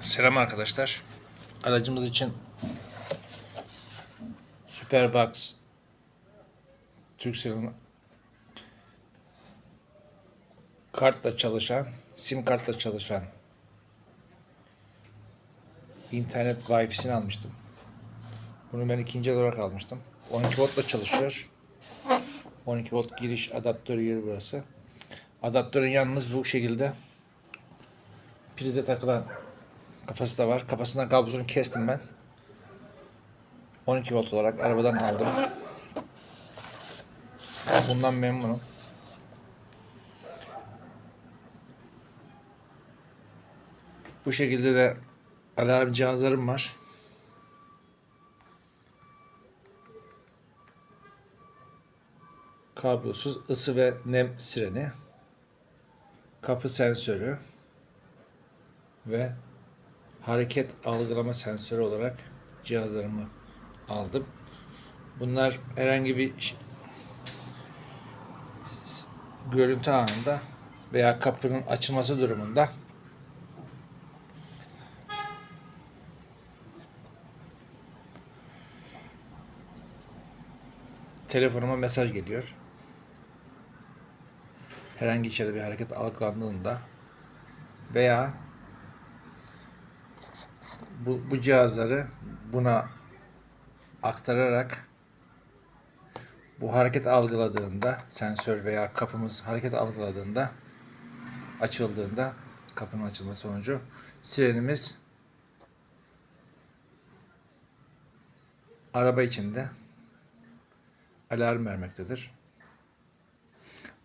Selam arkadaşlar. Aracımız için Superbox Turkcell'in kartla çalışan, sim kartla çalışan internet Wi-Fi'sini almıştım. Bunu ben ikinci olarak almıştım. 12 voltla çalışıyor. 12 volt giriş adaptörü yeri burası. Adaptörün yalnız bu şekilde prize takılan kafası da var. Kafasından kablosunu kestim ben. 12 volt olarak arabadan aldım. Bundan memnunum. Bu şekilde de alarm cihazlarım var. Kablosuz ısı ve nem sireni. Kapı sensörü ve hareket algılama sensörü olarak cihazlarımı aldım. Bunlar herhangi bir görüntü anında veya kapının açılması durumunda telefonuma mesaj geliyor. Herhangi içeride bir hareket algılandığında veya bu, bu cihazları buna aktararak bu hareket algıladığında sensör veya kapımız hareket algıladığında açıldığında kapının açılma sonucu sirenimiz araba içinde alarm vermektedir.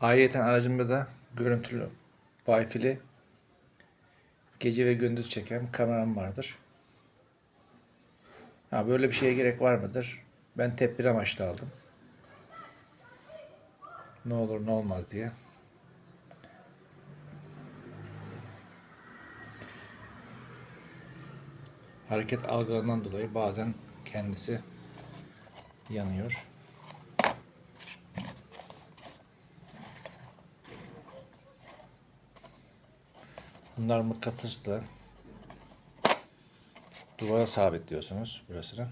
Ayrıca aracımda da görüntülü Wi-Fi'li gece ve gündüz çeken kameram vardır. Ha, böyle bir şeye gerek var mıdır? Ben tedbir amaçlı aldım. Ne olur ne olmaz diye. Hareket algılarından dolayı bazen kendisi yanıyor. Bunlar mıknatıslı. Duvara sabitliyorsunuz burasını.